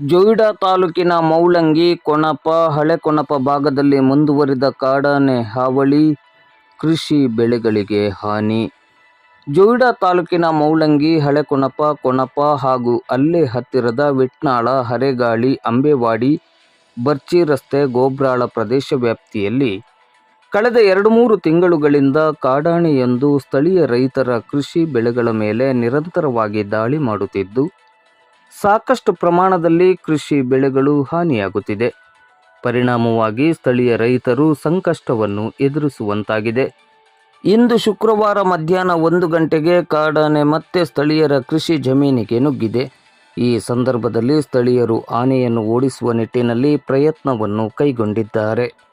ಜೊಯ್ಡಾ ತಾಲೂಕಿನ ಮೌಲಂಗಿ ಕೊಣಪ ಹಳೆಕೊಣಪ ಭಾಗದಲ್ಲಿ ಮುಂದುವರಿದ ಕಾಡಾನೆ ಹಾವಳಿ ಕೃಷಿ ಬೆಳೆಗಳಿಗೆ ಹಾನಿ. ಜೊಯ್ಡಾ ತಾಲೂಕಿನ ಮೌಲಂಗಿ ಹಳೆಕೊಣಪ ಕೊಣಪ ಹಾಗೂ ಅಲ್ಲೇ ಹತ್ತಿರದ ವಿಟ್ನಾಳ ಹರೆಗಾಳಿ, ಅಂಬೇವಾಡಿ ಬರ್ಚಿ ರಸ್ತೆ ಗೋಬ್ರಾಳ ಪ್ರದೇಶ ವ್ಯಾಪ್ತಿಯಲ್ಲಿ ಕಳೆದ ಎರಡು ಮೂರು ತಿಂಗಳುಗಳಿಂದ ಕಾಡಾನೆಯೊಂದು ಸ್ಥಳೀಯ ರೈತರ ಕೃಷಿ ಬೆಳೆಗಳ ಮೇಲೆ ನಿರಂತರವಾಗಿ ದಾಳಿ ಮಾಡುತ್ತಿದ್ದು ಸಾಕಷ್ಟು ಪ್ರಮಾಣದಲ್ಲಿ ಕೃಷಿ ಬೆಳೆಗಳು ಹಾನಿಯಾಗುತ್ತಿದೆ. ಪರಿಣಾಮವಾಗಿ ಸ್ಥಳೀಯ ರೈತರು ಸಂಕಷ್ಟವನ್ನು ಎದುರಿಸುವಂತಾಗಿದೆ. ಇಂದು ಶುಕ್ರವಾರ ಮಧ್ಯಾಹ್ನ ಒಂದು ಗಂಟೆಗೆ ಕಾಡಾನೆ ಮತ್ತೆ ಸ್ಥಳೀಯರ ಕೃಷಿ ಜಮೀನಿಗೆ ನುಗ್ಗಿದೆ. ಈ ಸಂದರ್ಭದಲ್ಲಿ ಸ್ಥಳೀಯರು ಆನೆಯನ್ನು ಓಡಿಸುವ ನಿಟ್ಟಿನಲ್ಲಿ ಪ್ರಯತ್ನವನ್ನು ಕೈಗೊಂಡಿದ್ದಾರೆ.